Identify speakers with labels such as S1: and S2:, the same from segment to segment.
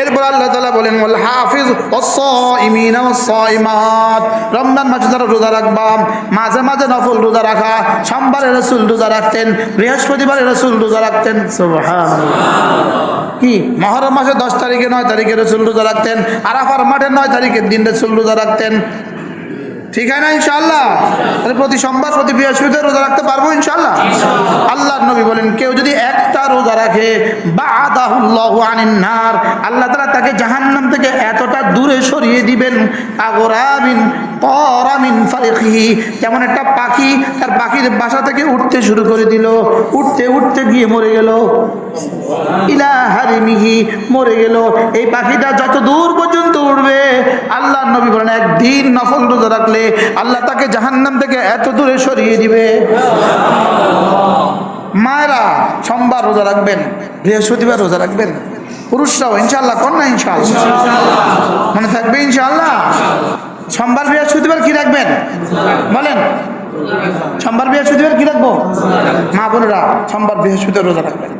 S1: এরপর আল্লাহ তালা বলেন বল হাফিজ রমজান মাসে যারা রোজা রাখবা, মাঝে মাঝে নফল রোজা রাখা, সোমবারে রসুল রোজা রাখতেন, বৃহস্পতিবারে রসুল রোজা রাখতেন কি? মহরম মাসে দশ তারিখে নয় তারিখে রসুল রোজা রাখতেন, আরাফার মাঠে নয় তারিখের দিন রসুল রোজা রাখতেন। ঠিক আছে না ইনশাল্লাহ তাহলে প্রতি সোমবার, প্রতি বৃহস্পতিবার রোজা রাখতে পারব ইনশাল্লাহ আল্লাহর নবী বলেন, কেউ যদি একটা রোজা রাখে, বাদাহুল্লাহু আনিন নার আল্লাহ তাআলা তাকে জাহান্নাম থেকে এতটা দূরে সরিয়ে দিবেন, আগরাবিন পরামিন ফারিকিহি, যেমন একটা পাখি, তার পাখির বাসা থেকে উঠতে শুরু করে দিল, উঠতে উঠতে গিয়ে মরে গেল। ইলা হারিমিহি, মরে গেল। এই পাখিটা যত দূর পর্যন্ত আল্লাহ নবী বলেন, একদিন নফল রোজা রাখলে আল্লাহ তাকে জাহান্নাম থেকে এত দূরে সরিয়ে দিবে। মায়েরা সোমবার রোজা রাখবেন, বৃহস্পতিবার রোজা রাখবেন, পুরুষরাও ইনশাল্লাহ না ইনশাল্লাহ মনে থাকবে ইনশাল্লাহ সোমবার বৃহস্পতিবার কি রাখবেন? বলেন, সোমবার বৃহস্পতিবার কি রাখব? মা বোনেরা, সোমবার বৃহস্পতিবার রোজা রাখবেন।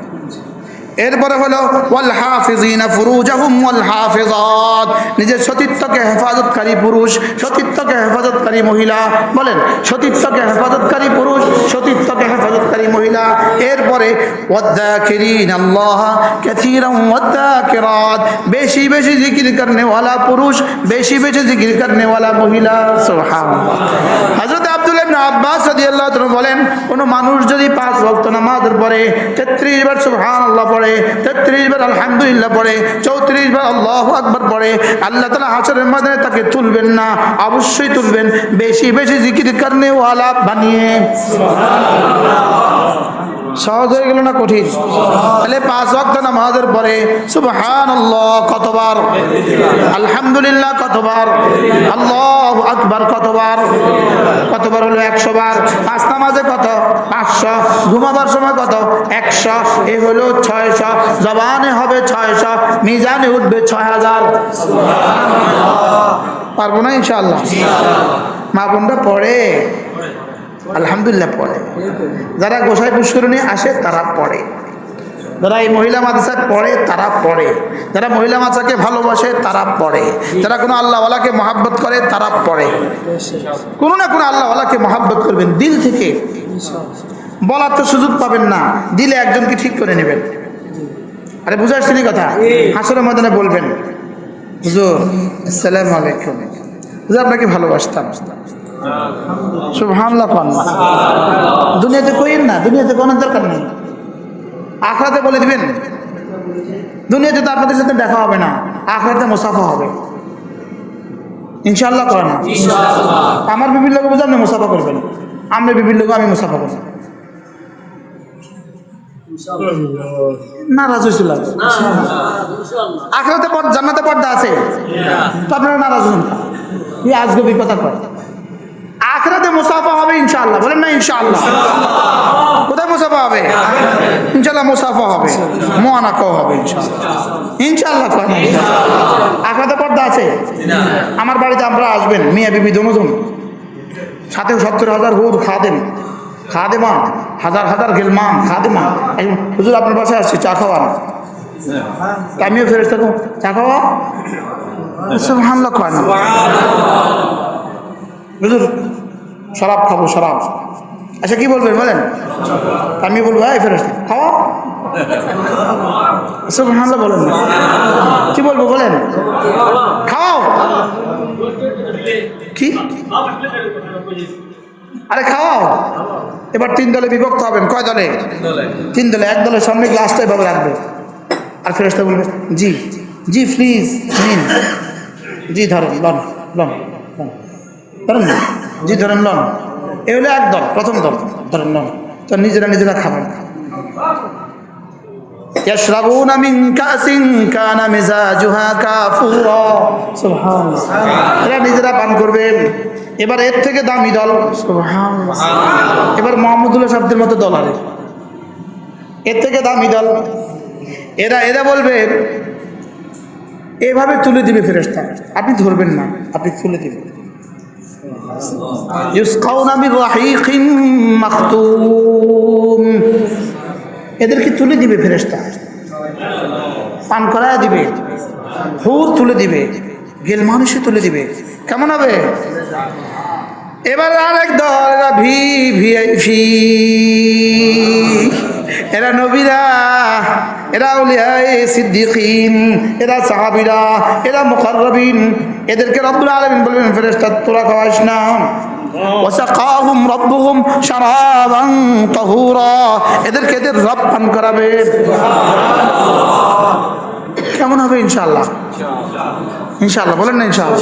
S1: এরপরে হলো, ওয়াল হাফিজিনা ফুরুজাহুম ওয়াল হাফিজাত নিজের সতীত্বকে হেফাজতকারী পুরুষ, সতীত্বকে হেফাজতকারী মহিলা, বলেন, সতীত্বকে হেফাজতকারী পুরুষ, সতীত্বকে হেফাজতকারী মহিলা। এরপরে, ওয়াদ্দাকিরিন আল্লাহ কাসীরাম ওয়াদ্দাকিরাত। বেশি বেশি জিকির করনে ওয়ালা পুরুষ, বেশি বেশি জিকির করনে ওয়ালা মহিলা। সুবহানাল্লাহ। হযরত আব্দুল ইবনে আব্বাস রাদিয়াল্লাহু তাআলা বলেন, কোন মানুষ যদি পাঁচ ওয়াক্ত নামাজের পরে 33 বার সুবহানাল্লাহ পড়ে 33 বার আলহামদুলিল্লাহ পড়ে 34 বার আল্লাহ আকবর পড়ে, আল্লাহ তালা হাসরের মাঝে তাকে তুলবেন না, অবশ্যই তুলবেন। বেশি বেশি জিকির করনে ওয়ালা বানিয়ে। সহজ হয়ে গেল না কঠিন? তাহলে পাঁচ ওয়াক্ত নামাজের পরে, সুবহানাল্লাহ, কতবার? আলহামদুলিল্লাহ, কতবার? আল্লাহু আকবার, কতবার? কতবার হলো একশো বার? পাঁচ নামাজে কত? পাঁচশো। ঘুমাবার সময় কত? একশো। এ হলো ছয়শো। জবানে হবে ছয়শো। মিজানে উঠবে ছয় হাজার। পারব না ইনশাআল্লাহ? মা বোনরা পড়ে। আলহামদুলিল্লাহ পড়ে। যারা গোসাই পুষ্করণী আসে, তারা পড়ে। যারা এই মহিলা মাদ্রাসায় পড়ে, তারা পড়ে। যারা মহিলা মাদ্রাসাকে ভালোবাসে, তারা পড়ে। যারা কোনো আল্লাহওয়ালাকে মহাব্বত করে, তারা পড়ে। কোনো না কোনো আল্লাহওয়ালাকে মহাব্বত করবেন দিল থেকে। বলার তো সুযোগ পাবেন না। দিলে একজনকে ঠিক করে নেবেন। আরে বুঝে আসছেন কথা? হাসরের ময়দানে বলবেন, হুজুর, আসসালামু আলাইকুম। হুজুর, আপনাকে ভালোবাসতাম। সুবহানাল্লাহ পান দুনিয়াতে কইেন না দুনিয়াতে কোনো দরকার নেই। আখরাতে বলে দিবেন। দুনিয়াতে তো আপনাদের সাথে দেখা হবে না আখরাতে মুসাফা হবে। ইনশাআল্লাহ করে না। আমার বিভিন্ন লোক বুঝে আপনি মুসাফা করবেন। আমরা বিভিন্ন লোক আমি মুসাফা করব। নারাজ হয়েছিল আখরাতে পর জান্নাতে পর্দা আছে। তো আপনারা নারাজ হন। আজকে কথা কয়। আখরাতে মুসাফা হবে ইনশাআল্লাহ। বলেন না ইনশাআল্লাহ। কোথায় মুসাফা হবে? ইনশাআল্লাহ মুসাফা হবে। মোয়ানাকাও হবে ইনশাআল্লাহ। ইনশাআল্লাহ আখরাতে পর্দা আছে? আমার বাড়িতে আমরা আসবেন। মিয়া বিবি দনুজন সাথে সত্তর হাজার হুর খাদেম। খাদেমা, হাজার হাজার গেলমান খাদেমা। হুজুর, আপনার বাসায় আসছে, চা খাওয়ান। আমিও ফেরত থাকব চা খাওয়া? সব হামলা কয় না। হুজুর শরাব খাব, শরাব। আচ্ছা কি বলবেন, বলেন? আমি বলব হ্যাঁ ফেরত খাওয়া? হামলা বলেন না। কি বলব, বলেন? খাও কি? আরে, খাওয়াও? এবার তিন দলে বিভক্ত হবেন, কয় দলে? তিন দলে, এক দলের সামনে গ্লাসটা এভাবে রাখবে। আর ফেরস্তা বলবে, জি জি প্লিজ নিন। জি, ধরেন, লন লন লন। ধরেন না জি ধরেন লন এ হলো এক দল প্রথম দল ধরেন লন তো নিজেরা নিজেরা খাবেন يشربون من كأس كان مزاجها كافورا سبحان এরা নিজেরা পান করবেন এবার এর থেকে দামি দল সুবহানাল্লাহ। এবার মোহাম্মদুল্লাহ সাহেবদের মতো দল আরে এর থেকে দামি দল এরা এরা বলবে এভাবে তুলে দিবে ফেরেস্তা আপনি ধরবেন না আপনি তুলে দিবেন এদেরকে তুলে দিবে ফেরেস্তা পান করায় দিবে। হুর তুলে দিবে। গেল মানুষই তুলে দিবে। কেমন হবে? এবার আরেক দল ভি ভিআইপি এরা নবীরা। এরা উলিয়ায় সিদ্দিকিন, এরা সাহাবিরা, এরা মুখারবিন এদেরকে রব্বুল আলমিন বলবেন ফেরেস্তা তোরা খাওয়াস না। ওয়াসাকাহুম রব্বুহুম শারাবান তাহুরা। এদেরকে এদের রব পান করাবে। কেমন হবে ইনশাআল্লাহ? ইনশাআল্লাহ, বলেন না ইনশাআল্লাহ।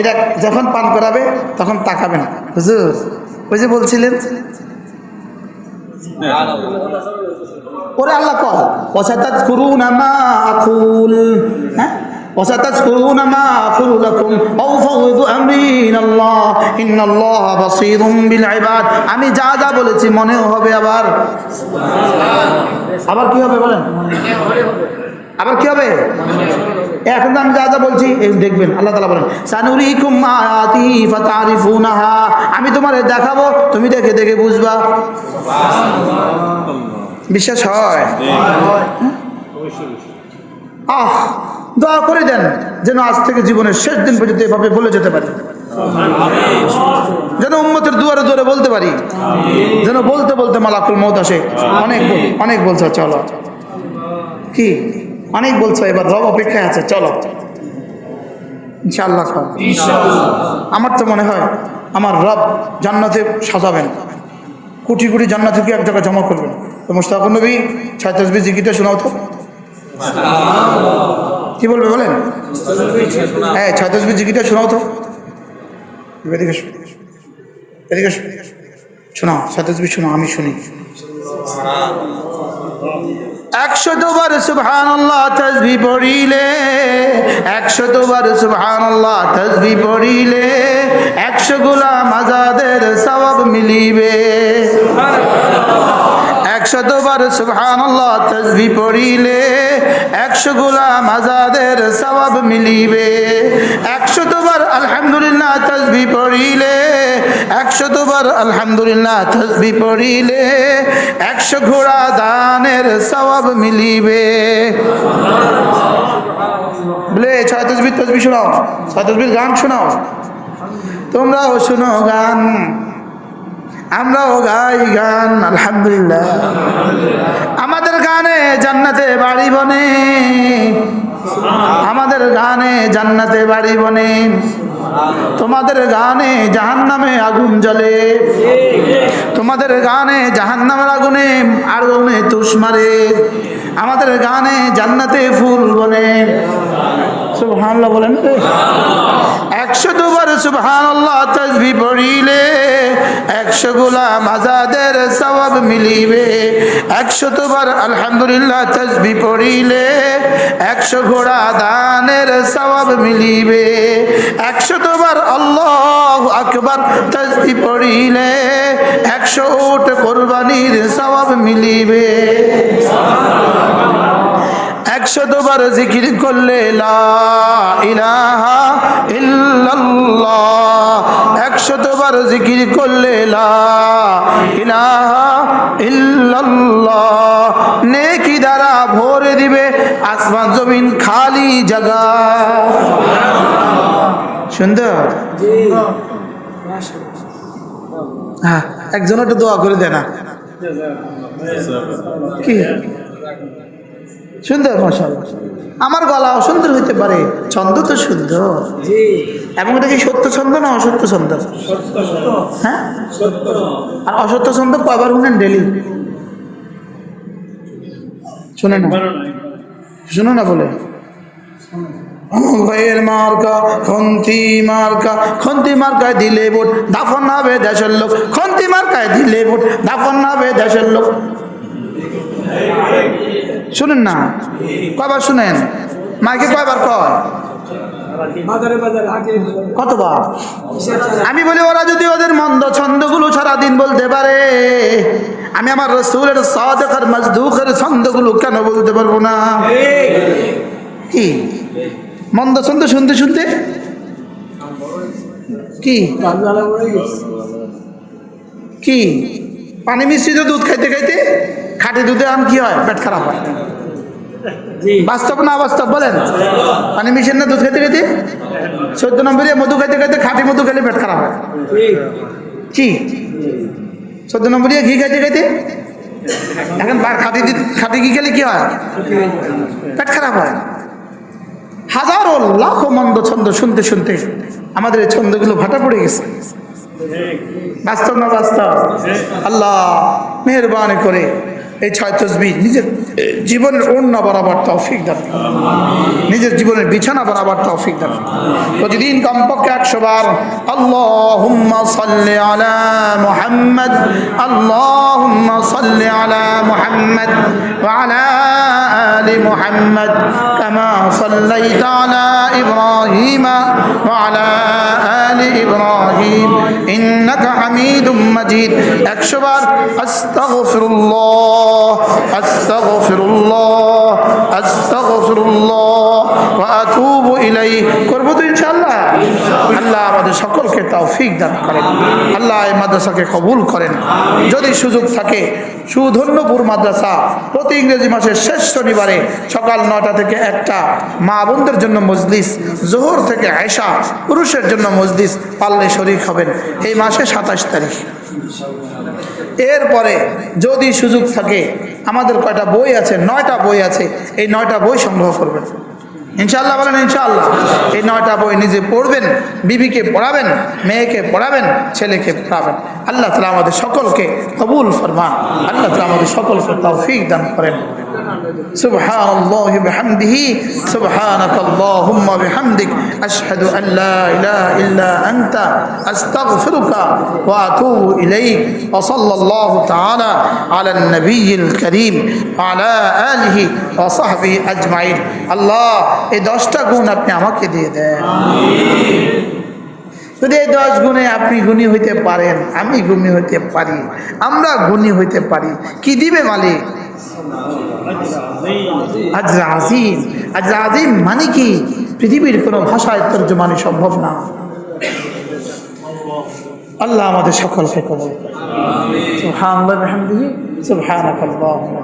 S1: এটা যখন পান করাবে, তখন তাকাবেন হুজুর, ওই যে বলছিলেন? ওরে আল্লাহ কল ওসাতাজ করুন আকুল। হ্যাঁ? আমা যা যা বলেছি মনেও হবে আবার। আবার কি হবে বলেন? আবার কি হবে? এখন আমি যা যা বলছি দেখবেন, আল্লাহ তালা বলেন, সানুরিকুম আয়াতি ফাতারিফুনাহা। আমি তোমারে দেখাবো, তুমি দেখে দেখে বুঝবা। বিশ্বাস হয়? আহ দয়া করে দেন যেন আজ থেকে জীবনের শেষ দিন পর্যন্ত এভাবে বলে যেতে পারি। যেন উম্মতের দুয়ারে দুয়ারে বলতে পারি। যেন বলতে বলতে মালাকুল মৌত আসে। অনেক অনেক বলছে চলো। কি? অনেক বলছো এবার রব অপেক্ষায় আছে চলো। ইনশাআল্লাহ। খাও। আমার তো মনে হয় আমার রব জান্নাতে সাজাবেন। কোটি কোটি জান্নাতিকে এক জায়গায় জমা করবেন। তো মুস্তাকুর নবী ছয় তসবি জিকিটা শোনাও তো। কি বলবে বলেন? হ্যাঁ ছয় তসবি জিকিটা শোনাও তো। এদিকে এদিকে শোনাও ছয় তসবি শোনাও আমি শুনি। একশো দুবার সুবহান আল্লাহ তসবি পড়িলে একশো দুবার সুবহান আল্লাহ তসবি পড়িলে, একশো গোলাম আজাদের সবাব মিলিবে। একশো দুবার সুবহান আল্লাহ তসবি পড়িলে একশো গোলাম আজাদের সবাব মিলিবে। একশো দুবার আলহামদুলিল্লাহ তসবি পড়িলে একশো দুবার আলহামদুলিল্লাহ তসবি পড়িলে একশো ঘোড়া দানের সবাব মিলিবে। বলে, ছয় তসবি তসবি শোনাও, ছয় তসবির গান শোনাও। তোমরাও শোনো গান। আমরাও গাই গান, আলহামদুলিল্লাহ। আমাদের গানে জান্নাতে বাড়ি বনে। আমাদের গানে জান্নাতে বাড়ি বনে। তোমাদের গানে জাহান নামে আগুন জ্বলে। তোমাদের গানে জাহান নামের আগুনে আগুনে তুষ মারে। আমাদের গানে জান্নাতে ফুল বনে। সুবহানাল্লাহ বলেন। একশো দুবার সুবহানাল্লাহ পড়িলে একশো গোলাম আজাদের সবাব মিলিবে। একশো দুবার আলহামদুলিল্লাহ তসবি পড়িলে একশো ঘোড়া দানের সবাব মিলিবে। একশো দুবার আল্লাহ আকবার তসবি পড়িলে একশো উট কোরবানির সবাব মিলিবে। একশো দুবার জিকির করলে লা ইলাহা ইল্লাল্লাহ একশো দুবার জিকির করলে নেকি দ্বারা ভরে দিবে, আসমান জমিন খালি জায়গা সুন্দর? হ্যাঁ একজন একটু দোয়া করে দে না। কি? সুন্দর মশাল আমার গলাও সুন্দর হইতে পারে ছন্দ তো সুন্দর। এবং এটা কি সত্য ছন্দ না অসত্য ছন্দ? হ্যাঁ? আর অসত্য ছন্দ কয়বার শুনেন ডেলি? শুনে না? শুনো না বলে। ভাইয়ের মার্কা খন্তি মার্কা খন্তি মার্কায় দিলে ভোট দাফন হবে দেশের লোক। খন্তি মার্কায় দিলে ভোট দাফন হবে দেশের লোক। শুনেন না। কয়বার শুনেন? মাইকে কয়বার কয়? কতবার? আমি বলি, ওরা যদি ওদের মন্দ ছন্দগুলো সারাদিন বলতে পারে, আমি আমার রসুলের সাদেকার, মজদুকের ছন্দগুলো কেন বলতে পারব না? কি? মন্দ ছন্দ শুনতে শুনতে? কি? কি? পানি মিশ্রিত দুধ খাইতে খাইতে? খাঁটি দুধে আম কি হয়? পেট খারাপ হয়। বাস্তব না বাস্তব বলেন? পানি মিশেন না দুধ খেতে খেতে? চোদ্দ নম্বরে মধু খেতে খেতে খাঁটি মধু খেলে পেট খারাপ হয়। কি? চোদ্দ নম্বরে ঘি খাইতে খাইতে এখন বার খাটি খাটি ঘি খেলে কি হয়? পেট খারাপ হয়। হাজারো লাখো মন্দ ছন্দ শুনতে শুনতে আমাদের এই ছন্দগুলো ভাটা পড়ে গেছে। বাস্তব না বাস্তব আল্লাহ মেহরবানি করে এই ছয় তসবি নিজের জীবনের অন্য বরাবর তৌফিক দান করুন। নিজের জীবনের বিছানা বরাবর তৌফিক দান। প্রতিদিন কমপক্ষে একশো বার, আল্লাহুম্মা সাল্লি আলা মুহাম্মদ, আল্লাহুম্মা সাল্লি আলা মুহাম্মদ, ওয়া আলা আলি মুহাম্মদ, কামা সাল্লাইতা আলা ইব্রাহিমা, ওয়া আলা আলি ইব্রাহিম, ইন্নাকা হামিদুম মাজিদ একশো বার, আস্তাগফিরুল্লাহ আস্তাগফিরুল্লাহ আল্লাহ আমাদের সকলকে দান করেন। আল্লাহ এই মাদ্রাসাকে কবুল করেন। যদি সুযোগ থাকে, সুধন্যপুর মাদ্রাসা প্রতি ইংরেজি মাসের শেষ শনিবারে সকাল নটা থেকে একটা। মা বোনদের জন্য মজলিস, জোহর থেকে আয়সা পুরুষের জন্য মজলিস পাল্লে শরিক হবেন। এই মাসে সাতাশ তারিখ। এরপরে যদি সুযোগ থাকে, আমাদের কয়টা বই আছে, নয়টা বই আছে, এই নয়টা বই সংগ্রহ করবেন। ইনশাল্লাহ বলেন, ইনশাআল্লাহ। এই নয়টা বই নিজে পড়বেন, বিবিকে পড়াবেন, মেয়েকে পড়াবেন, ছেলেকে পড়াবেন। আল্লাহ তালা আমাদের সকলকে কবুল ফরমান আল্লাহ তালা আমাদের সকলকে তৌফিক দান করেন। سبحان الله بحمده سبحانك اللهم بحمدك أشهد أن لا إله إلا أنت أستغفرك وأتوب إليك وصلى الله تعالى على النبي الكريم وعلى آله وصحبه أجمعين الله এই দশটা গুণ আপনি আমাকে দিয়ে দেন যদি এই দশ গুণে আপনি গুণী হইতে পারেন আমি গুণী হইতে পারি আমরা গুণী হইতে পারি কি দিবে মালিক আজরা মানে কি? পৃথিবীর কোনো ভাষায় তর্জমানি সম্ভব না। আল্লাহ আমাদের সকলকে কবল বিহামদিহি। সুবহানাকাল্লাহুম্মা